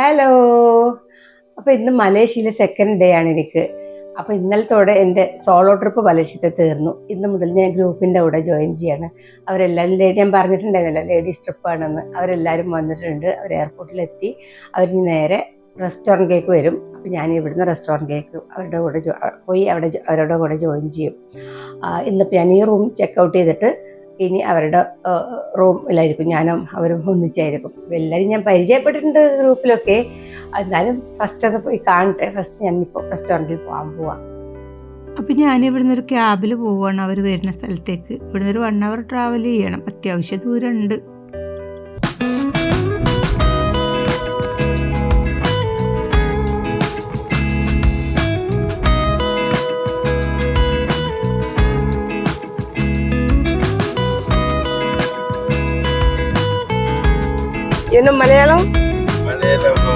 Hello അപ്പോൾ ഇന്ന് മലേഷ്യയിലെ സെക്കൻഡ് ഡേ ആണ് എനിക്ക്. അപ്പോൾ ഇന്നലത്തോടെ എന്റെ സോളോ ട്രിപ്പ് മലേഷ്യത്തെ തീർന്നു. ഇന്ന് മുതൽ ഞാൻ ഗ്രൂപ്പിന്റെ കൂടെ ജോയിൻ ചെയ്യാണ്. അവരെല്ലാവരും ഞാൻ പറഞ്ഞിട്ടുണ്ടായിരുന്നല്ലോ ലേഡീസ് ട്രിപ്പാണെന്ന് അവരെല്ലാവരും വന്നിട്ടുണ്ട്. അവർ എയർപോർട്ടിലെത്തി അവർ നേരെ റെസ്റ്റോറന്റിലേക്ക് വരും. അപ്പോൾ ഞാൻ ഇവിടുന്ന് റെസ്റ്റോറന്റിലേക്ക് അവരുടെ കൂടെ പോയി അവിടെ അവരുടെ കൂടെ ജോയിൻ ചെയ്യും. ഇന്നിപ്പോൾ ഞാൻ ഈ റൂം ചെക്ക് ഔട്ട് ചെയ്തിട്ട് ഇനി അവരുടെ റൂമിലായിരിക്കും. ഞാനും അവരും ഒന്നിച്ചായിരിക്കും. എല്ലാവരും ഞാൻ പരിചയപ്പെട്ടിട്ടുണ്ട് ഗ്രൂപ്പിലൊക്കെ. എന്നാലും ഫസ്റ്റ് അത് പോയി കാണട്ടെ. ഫസ്റ്റ് ഞാൻ ഇപ്പോൾ റെസ്റ്റോറന്റിൽ പോകാൻ പോവാം. അപ്പം ഞാൻ ഇവിടുന്ന് ഒരു ക്യാബിൽ പോവുകയാണ് അവർ വരുന്ന സ്ഥലത്തേക്ക്. ഇവിടുന്ന് ഒരു വൺ അവർ ട്രാവൽ ചെയ്യണം. അത്യാവശ്യ ദൂരമുണ്ട്. ಏನು Malayalam Malaysia, no.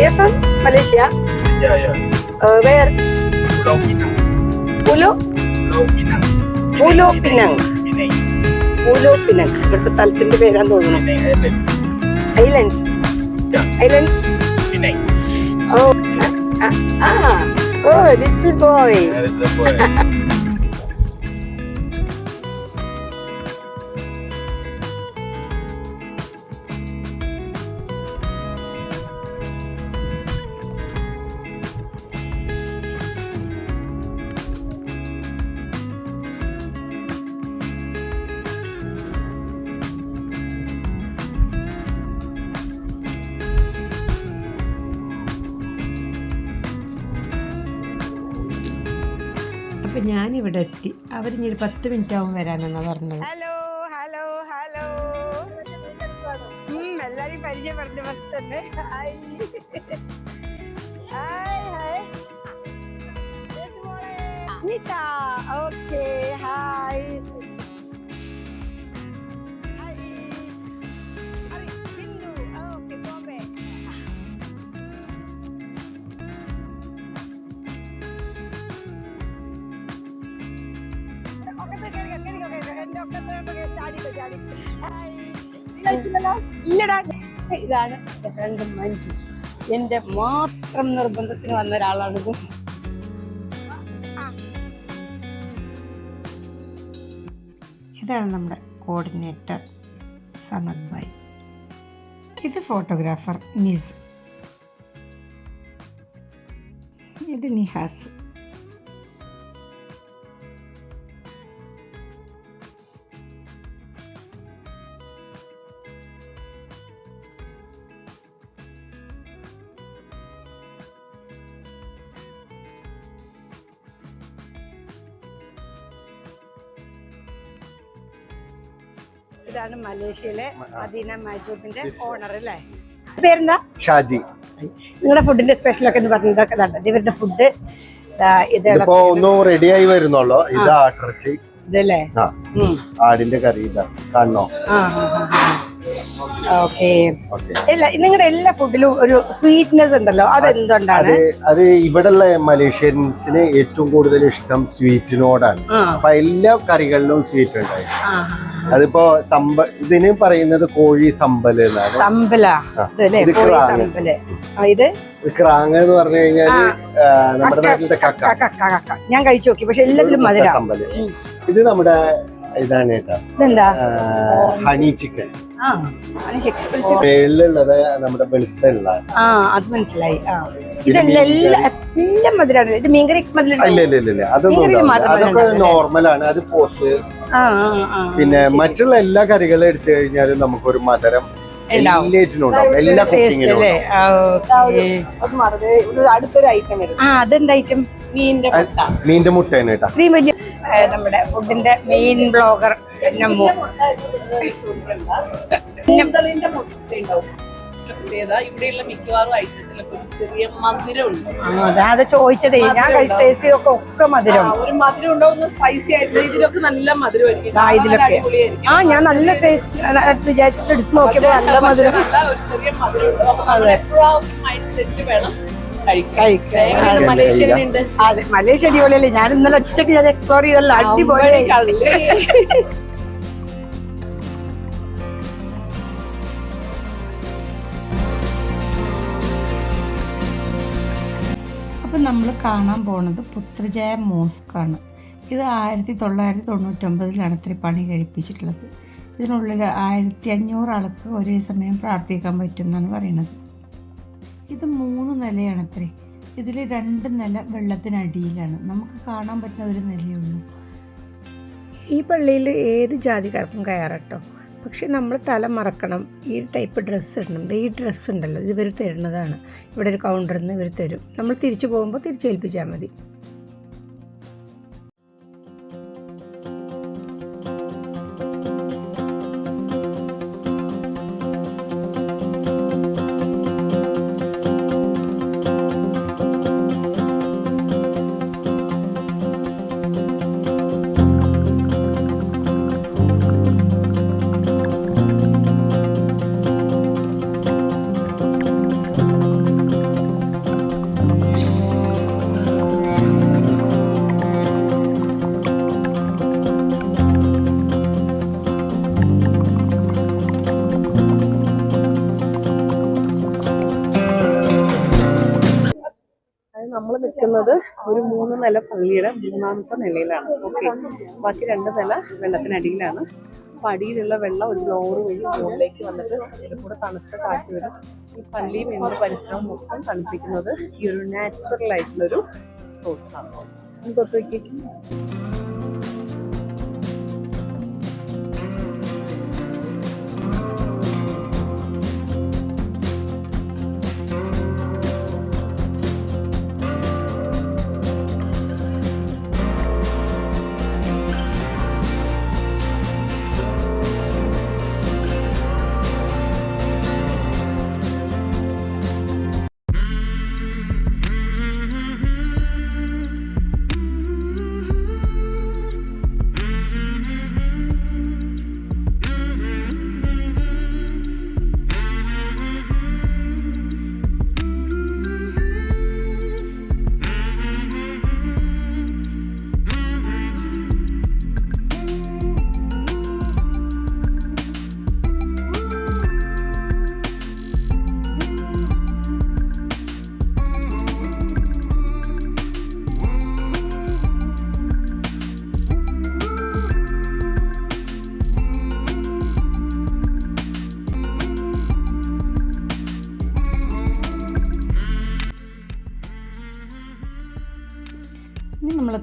Yes, sir. Malaysia. yeah, yeah. Uh, where? Pulau Pinang. Pulau? Pulau Pinang. Pulau Pinang. Pinang. Pulau Pinang. ഇവിടുത്തെ സ്ഥലത്തിന്റെ പേരാന്ന് തോന്നുന്നു Pinang Island. Island Yeah. Pinang. ഓ ആ ഓ little boy That the point. ഞാനിവിടെ എത്തി. അവരിഞ്ഞി ഒരു പത്ത് മിനിറ്റ് ആവും വരാനെന്നാണ് പറഞ്ഞത്. Hello hello hello. എല്ലാരും പരിചയപ്പെടുന്ന. ഫസ്റ്റ് തന്നെ. Hi hi hi Nita. Okay hi hi ഇല്ലടാ. ഇതാണ് ഫ്രണ്ട് മഞ്ജു. എന്റെ മാത്രം നിർബന്ധത്തിന് വന്ന ഒരാളാണിത് ഇതാണ് നമ്മുടെ കോർഡിനേറ്റർ സമദ് ഭായ്. ഇത് ഫോട്ടോഗ്രാഫർ നിസ് ഇത് നിഹാസ്. മലേഷ്യയിലെ മദീന മൈസൂറിന്റെ ഓണർ അല്ലേ? പേരെന്താ? ഷാജി. നിങ്ങളുടെ ഫുഡിന്റെ സ്പെഷ്യൽ ഒക്കെ എന്ന് പറഞ്ഞത് ഇതൊക്കെ ഇതാണ്. ഇത് ഇവരുടെ ഫുഡ് ഇത് ഇതിപ്പോ ഒന്നും റെഡിയായി വരുന്നുള്ളൂ. ഇത് ആട്ടിറച്ചി ഇതല്ലേ? ആടിന്റെ കറി ഇതാ. കാണണോ? ഓക്കെ. നിങ്ങളുടെ എല്ലാ ഫുഡിലും ഒരു സ്വീറ്റ്നെസ് ഉണ്ടല്ലോ അതെന്തുകൊണ്ടാണ് അത് ഇവിടെയുള്ള മലേഷ്യൻസിന് ഏറ്റവും കൂടുതൽ ഇഷ്ടം സ്വീറ്റിനോടാണ്. അപ്പൊ എല്ലാ കറികളിലും സ്വീറ്റ് ഉണ്ടായിരുന്നു അതിപ്പോ സമ്പ ഇതിന് പറയുന്നത് കോഴി സമ്പൽ എന്നാണ്. സമ്പല. ഇത് ക്രാങ്. എന്ന് പറഞ്ഞു കഴിഞ്ഞാൽ നമ്മുടെ നാട്ടിലത്തെ കക്ക. ഞാൻ കഴിച്ചു നോക്കി പക്ഷെ എല്ലാത്തിലും സമ്പൽ. ഇത് നമ്മുടെ ഇതാണ് കേട്ടോ. Honey chicken. മേളിലുള്ളത് നമ്മുടെ ആ അത് മനസ്സിലായി. ആ ഇതെല്ലാം എല്ലാം മധുരാണ്. ഇത് മീൻകറി അതൊക്കെ നോർമലാണ്. അത് പോത്ത്. പിന്നെ മറ്റുള്ള എല്ലാ കറികളും എടുത്തു കഴിഞ്ഞാലും നമുക്കൊരു മധുരം എല്ലാ കുക്കിങ്ങിനും അടുത്തൊരു ഐറ്റം ആ അതെന്താ ഐറ്റം മീന്റെ മുട്ടയാണ് കേട്ടാ. നമ്മുടെ ഫുഡിന്റെ മെയിൻ ബ്ലോഗർ നമ്മു ഇവിടെയുള്ള മിക്കവാറും ഐറ്റത്തിലൊക്കെ ഒരു ചെറിയ മധുരമുണ്ട്. ചോദിച്ചതേ. ഞാൻ ടേസ്റ്റ് ഒക്കെ ഒക്കെ മധുരം. ഒരു മധുരം ഉണ്ടാവുന്ന സ്പൈസി ആയിട്ട് ഇതിലൊക്കെ നല്ല മധുരമായിരിക്കും. ആ കാണാൻ ഇതിലൊക്കെ. ആ ഞാൻ നല്ല ടേസ്റ്റ് വിചാരിച്ചിട്ട് എടുത്ത് നോക്കിയപ്പോ നല്ല മധുരം. ഒരു ചെറിയ മധുരം ഉണ്ട് അപ്പൊ നമ്മൾ എപ്പോഴും ആ ഒരു മൈൻഡ് സെറ്റ് വേണം അതെ മലേഷ്യ അടിപൊളിയല്ലേ? ഞാൻ ഇന്നലെ ഒറ്റയ്ക്ക് ഞാൻ എക്സ്പ്ലോർ ചെയ്തല്ലോ അടിപൊളി. അപ്പം നമ്മൾ കാണാൻ പോണത് പുത്രജയ മോസ്ക് ആണ് ഇത് ആയിരത്തി തൊള്ളായിരത്തി തൊണ്ണൂറ്റൊമ്പതിലാണ് ഇത്ര പണി കഴിപ്പിച്ചിട്ടുള്ളത്. ഇതിനുള്ളിൽ ആയിരത്തി അഞ്ഞൂറ് ആൾക്ക് ഒരേ സമയം പ്രാർത്ഥിക്കാൻ പറ്റുമെന്നാണ് പറയുന്നത്. ഇത് മൂന്ന് നിലയാണ് അത്രേ ഇതിൽ രണ്ട് നില വെള്ളത്തിനടിയിലാണ്. നമുക്ക് കാണാൻ പറ്റുന്ന ഒരു നിലയേ ഉള്ളൂ ഈ പള്ളിയിൽ ഏത് ജാതിക്കാർക്കും കയറട്ടോ. പക്ഷെ നമ്മൾ തല മറക്കണം. ഈ ടൈപ്പ് ഡ്രസ്സ് ഇടണം. ഈ ഡ്രസ്സ് ഉണ്ടല്ലോ. ഇത് ഇവർ തരുന്നതാണ്. ഇവിടെ ഒരു കൗണ്ടറിൽ നിന്ന് ഇവർ തരും. നമ്മൾ തിരിച്ചു പോകുമ്പോൾ തിരിച്ചേൽപ്പിച്ചാൽ മതി. നിൽക്കുന്നത് ഒരു മൂന്ന് നില പള്ളിയുടെ മൂന്നാമത്തെ നിലയിലാണ്. ഓക്കെ ബാക്കി രണ്ട് നില വെള്ളത്തിനടിയിലാണ്. അപ്പൊ അടിയിലുള്ള വെള്ളം ഒരു ലോറി വഴി മുകളിലേക്ക് വന്നിട്ട് ഇതിൽ കൂടെ തണുത്ത കാറ്റ് വരും. ഈ പള്ളിയും എന്ത് പരിസരവും മൊത്തം തണുപ്പിക്കുന്നത് ഈ ഒരു നാച്ചുറൽ ആയിട്ടുള്ളൊരു സോഴ്സാണ് നമുക്ക് നോക്കി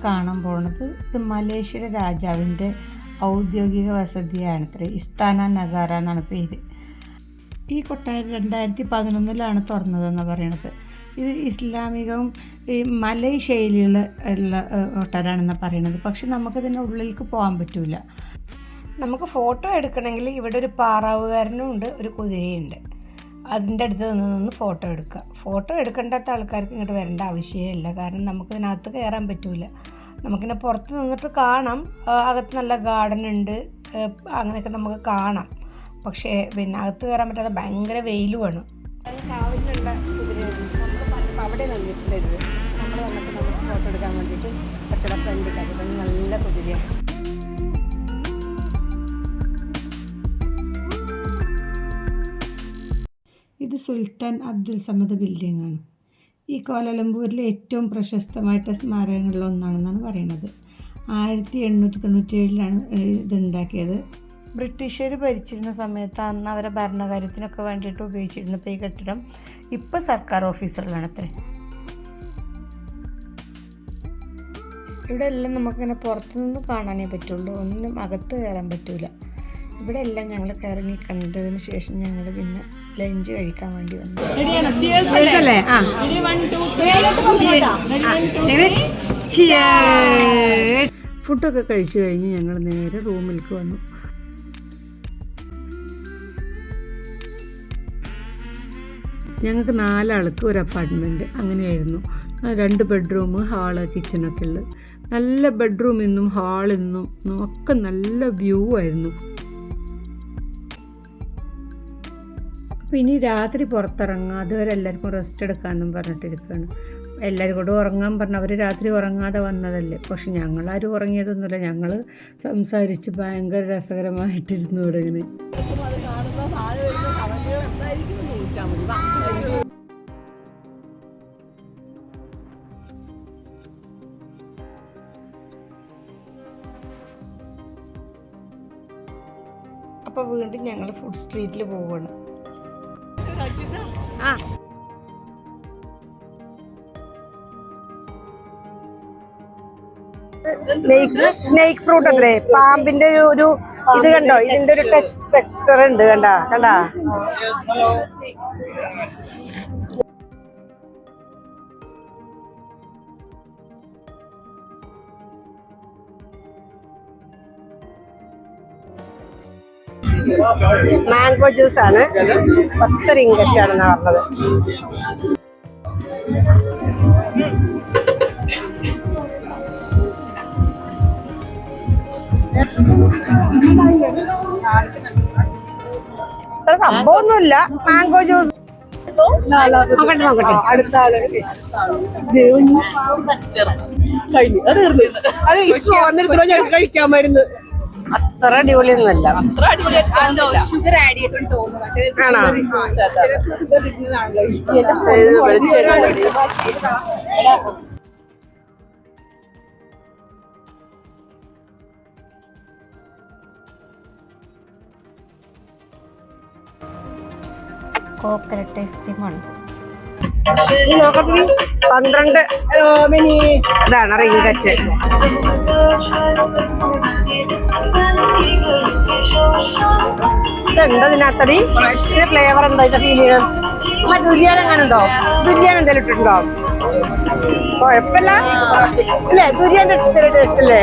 കാണാൻ പോകുന്നത് ഇത് മലേഷ്യയുടെ രാജാവിന്റെ ഔദ്യോഗിക വസതിയാണത്രേ ഇസ്താന നഗാര എന്നാണ് പേര്. ഈ കൊട്ടാരം രണ്ടായിരത്തി പതിനൊന്നിലാണ് തുറന്നതെന്ന് പറയുന്നത് ഇത് ഇസ്ലാമികവും ഈ മലയ് ശൈലിയുള്ള ഉള്ള ഏഹ്, കൊട്ടാരമാണെന്ന് പറയണത്. പക്ഷെ നമുക്കിതിന്റെ ഉള്ളിലേക്ക് പോകാൻ പറ്റില്ല നമുക്ക് ഫോട്ടോ എടുക്കണമെങ്കിൽ ഇവിടെ ഒരു പാറാവുകാരനും ഉണ്ട് ഒരു കുതിരയുണ്ട് അതിന്റെ അടുത്ത് നിന്ന് നിന്ന് ഫോട്ടോ എടുക്കുക. ഫോട്ടോ എടുക്കേണ്ടാത്ത ആൾക്കാർക്ക് ഇങ്ങോട്ട് വരേണ്ട ആവശ്യമില്ല. കാരണം നമുക്കിതിനകത്ത് കയറാൻ പറ്റില്ല നമുക്കിങ്ങനെ പുറത്ത് നിന്നിട്ട് കാണാം. അകത്ത് നല്ല ഗാർഡൻ ഉണ്ട്. അങ്ങനെയൊക്കെ നമുക്ക് കാണാം. പക്ഷേ പിന്നെ അകത്ത് കയറാൻ പറ്റാതെ ഭയങ്കര വെയിലുമാണ്. കാവിലുള്ള അവിടെ നിന്നിട്ടുണ്ടായിരുന്നു നമ്മൾ വന്നിട്ട് നമുക്ക് ഫോട്ടോ എടുക്കാൻ വേണ്ടിയിട്ട് കുറച്ചുകൂടെ ഫ്രണ്ട് കാര്യം നല്ല കുതിരയാണ്. ഇത് സുൽത്താൻ അബ്ദുൽ സമദ് ബിൽഡിംഗ് ആണ് ഈ കോലാലംപൂരിലെ ഏറ്റവും പ്രശസ്തമായിട്ട് സ്മാരകങ്ങളിൽ ഒന്നാണെന്നാണ് പറയുന്നത്. ആയിരത്തി എണ്ണൂറ്റി തൊണ്ണൂറ്റി ഏഴിലാണ് ഇത് ഉണ്ടാക്കിയത് ബ്രിട്ടീഷുകാർ ഭരിച്ചിരുന്ന സമയത്ത് അന്ന് അവരെ ഭരണകാര്യത്തിനൊക്കെ വേണ്ടിയിട്ട് ഉപയോഗിച്ചിരുന്നപ്പോൾ ഈ കെട്ടിടം ഇപ്പോൾ സർക്കാർ ഓഫീസുകളാണ് അത്രേ. ഇവിടെ എല്ലാം നമുക്കിങ്ങനെ പുറത്തുനിന്ന് കാണാനേ പറ്റുള്ളൂ. ഒന്നിനും അകത്ത് കയറാൻ പറ്റില്ല ഇവിടെ എല്ലാം ഞങ്ങൾ കയറി കണ്ടതിന് ശേഷം ഞങ്ങൾ പിന്നെ ലഞ്ച് കഴിക്കാൻ വേണ്ടി വന്നു. ഫുഡൊക്കെ കഴിച്ചു കഴിഞ്ഞ് ഞങ്ങൾ നേരെ റൂമിലേക്ക് വന്നു. ഞങ്ങൾക്ക് നാലാൾക്ക് ഒരു അപ്പാർട്ട്മെന്റ് അങ്ങനെയായിരുന്നു. രണ്ട് ബെഡ്റൂം ഹാൾ കിച്ചണൊക്കെ ഉള്ളത്. നല്ല ബെഡ്റൂമിൽ നിന്നും ഹാളിൽ നിന്നും ഒക്കെ നല്ല വ്യൂ ആയിരുന്നു. അപ്പോൾ ഇനി രാത്രി പുറത്തിറങ്ങുക അതുവരെ എല്ലാവർക്കും റെസ്റ്റ് എടുക്കാമെന്നും പറഞ്ഞിട്ടിരിക്കുകയാണ്. എല്ലാവരും കൂടെ ഉറങ്ങാൻ പറഞ്ഞു അവർ രാത്രി ഉറങ്ങാതെ വന്നതല്ലേ. പക്ഷെ ഞങ്ങളാരും ഉറങ്ങിയതൊന്നുമില്ല. ഞങ്ങൾ സംസാരിച്ച് ഭയങ്കര രസകരമായിട്ടിരുന്നു ഇവിടെ ഇങ്ങനെ. അപ്പോൾ വീണ്ടും ഞങ്ങൾ ഫുഡ് സ്ട്രീറ്റിൽ പോവുകയാണ് സ്നേക്ക് സ്നേക്ക് ഫ്രൂട്ട് അല്ലേ? പാമ്പിന്റെ ഒരു ഒരു ഇത് കണ്ടോ? ഇതിന്റെ ഒരു ടെക്സ്ചർ ഉണ്ട് കണ്ടാ? കണ്ടാ? മാംഗോ ജ്യൂസ് ആണ് പത്ത് റിങ്കറ്റ് ആണെന്നാ പറഞ്ഞത്. സംഭവൊന്നുമില്ല മാംഗോ ജ്യൂസ്. അടുത്ത ആൾ അത് തീർന്നു അത് ഇഷ്ടം വന്നിരുന്നോ കഴിക്കാൻ കഴിക്കാമായിരുന്നു അത്ര അടിപൊളിയൊന്നുമല്ല. അത്ര അടിപൊളി ഷുഗർ ആഡ് ചെയ്തോണ്ട് തോന്നുന്നു. കോക്കനട്ട് ഐസ്ക്രീമാണ് പന്ത്രണ്ട് ഇതാണ് റിങ്കറ്റ് ഇതെന്താ ഇതിനകത്തടി ഇതിന്റെ ഫ്ലേവർ എന്താ ഫീൽ ചെയ്യണം ദുര്യാൻ അങ്ങനെ ഉണ്ടോ ദുര്യാൻ എന്തെങ്കിലും ഇട്ടിട്ടുണ്ടോ? കുഴപ്പമില്ല. അല്ലേ ദുര്യാന്റെ ടേസ്റ്റ് അല്ലേ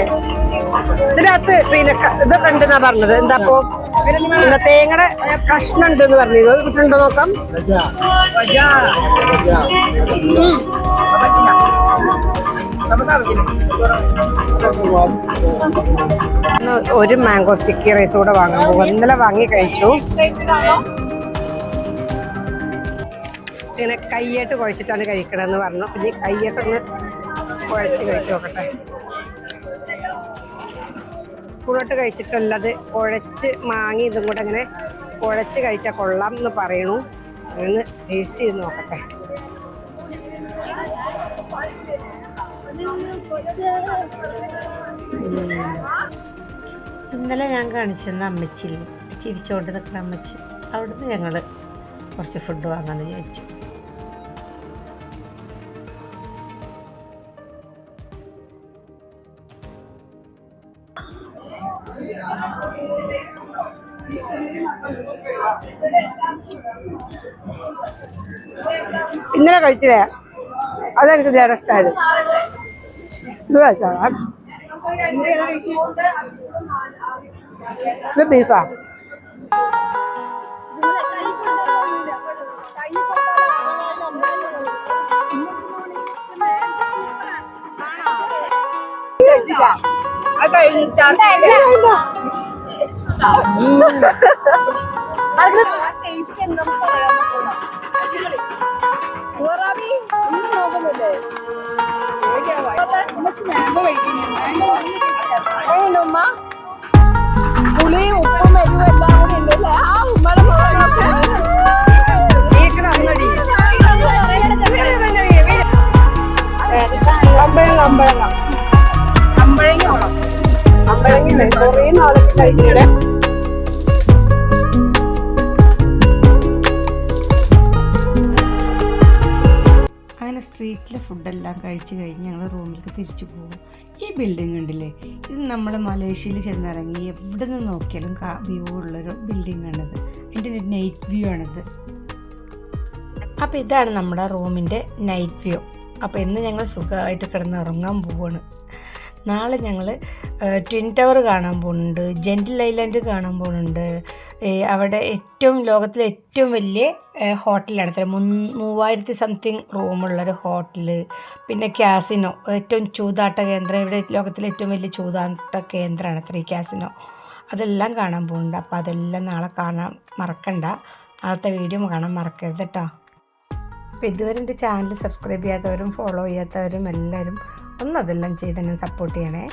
ഇതിനകത്ത് പിന്നെ ഇത് ഇതൊക്കെ ഉണ്ടെന്നാ പറഞ്ഞത്? എന്താ പിന്നെ തേങ്ങയുടെ കഷ്ണം ഉണ്ട് എന്ന് പറഞ്ഞു അത് കിട്ടുന്നുണ്ടോ നോക്കാം. ഒരു മാംഗോ സ്റ്റിക്കി റൈസ് കൂടെ വാങ്ങാൻ പോകും ഇന്നലെ വാങ്ങി കഴിച്ചു. ഇങ്ങനെ കയ്യായിട്ട് കുഴച്ചിട്ടാണ് കഴിക്കണമെന്ന് പറഞ്ഞു. പിന്നെ കയ്യായിട്ടൊന്ന് കുഴച്ച് കഴിച്ചു നോക്കട്ടെ. സ്പൂണിട്ട് കഴിച്ചിട്ടുള്ളത് കുഴച്ച് മാങ്ങി ഇതും കൂടെ അങ്ങനെ കുഴച്ച് കഴിച്ചാൽ കൊള്ളാം എന്ന് പറയണു. അങ്ങനെ ടേസ്റ്റ് ചെയ്ത് നോക്കട്ടെ. ഇന്നലെ ഞാൻ കാണിച്ചെന്ന അമ്മച്ചില്ലേ. ചിരിച്ചോണ്ട് നിൽക്കുന്ന അമ്മച്ചി. അവിടുന്ന് ഞങ്ങൾ കുറച്ച് ഫുഡ് വാങ്ങാമെന്ന് വിചാരിച്ചു. ഇന്നലെ കഴിച്ചില്ലേ. അതെനിക്ക് നേരെ ഇഷ്ടമായത് ഇത് കഴിച്ചാ? ഇത് ബീഫാ. അത് കഴിഞ്ഞു ടേസ്റ്റ് എന്താ പറയാൻ പറ്റില്ല കഴിക്കുന്നു ഉമ്മ പുളിയും ഉപ്പും എരിവും എല്ലാം കൂടി ഉണ്ടല്ലേ ആ ഉമ്മയുടെ അമ്പഴങ്ങ അമ്പഴങ്ങ അമ്പഴങ്ങ അമ്പഴങ്ങ കുറേ നാളൊക്കെ കഴിക്കണേ അങ്ങനെ സ്ട്രീറ്റിലെ ഫുഡെല്ലാം കഴിച്ച് കഴിഞ്ഞ് ഞങ്ങൾ റൂമിലേക്ക് തിരിച്ചു പോകും. ഈ ബിൽഡിംഗ് ഉണ്ടല്ലേ ഇത് നമ്മൾ മലേഷ്യയിൽ ചെന്നിറങ്ങി എവിടെ നിന്ന് നോക്കിയാലും വ്യൂ ഉള്ളൊരു ബിൽഡിംഗ് ആണിത്. ഒരു നൈറ്റ് വ്യൂ ആണിത്. അപ്പോൾ ഇതാണ് നമ്മുടെ റൂമിന്റെ നൈറ്റ് വ്യൂ അപ്പോൾ ഇന്ന് ഞങ്ങൾ സുഖമായിട്ട് കിടന്ന് ഉറങ്ങാൻ പോവാണ്. നാളെ ഞങ്ങൾ ട്വിൻ ടവർ കാണാൻ പോകുന്നുണ്ട് ജെന്റിൽ ഐലൻഡ് കാണാൻ പോകുന്നുണ്ട് അവിടെ ഏറ്റവും ലോകത്തിലെ ഏറ്റവും വലിയ ഹോട്ടലാണ്. അത്ര മൂവായിരത്തി സംതിങ് റൂമുള്ളൊരു ഹോട്ടൽ പിന്നെ ക്യാസിനോ ഏറ്റവും ചൂതാട്ട കേന്ദ്രം ഇവിടെ ലോകത്തിലെ ഏറ്റവും വലിയ ചൂതാട്ട കേന്ദ്രമാണ് അത്ര ഈ ക്യാസിനോ. അതെല്ലാം കാണാൻ പോകുന്നുണ്ട് അപ്പോൾ അതെല്ലാം നാളെ കാണാൻ മറക്കണ്ട. നാളത്തെ വീഡിയോ കാണാൻ മറക്കരുത് കേട്ടോ അപ്പോൾ ഇതുവരെ എന്റെ ചാനൽ സബ്സ്ക്രൈബ് ചെയ്യാത്തവരും ഫോളോ ചെയ്യാത്തവരും എല്ലാവരും ഒന്ന് അതെല്ലാം ചെയ്ത് എന്നെ സപ്പോർട്ട് ചെയ്യണേ.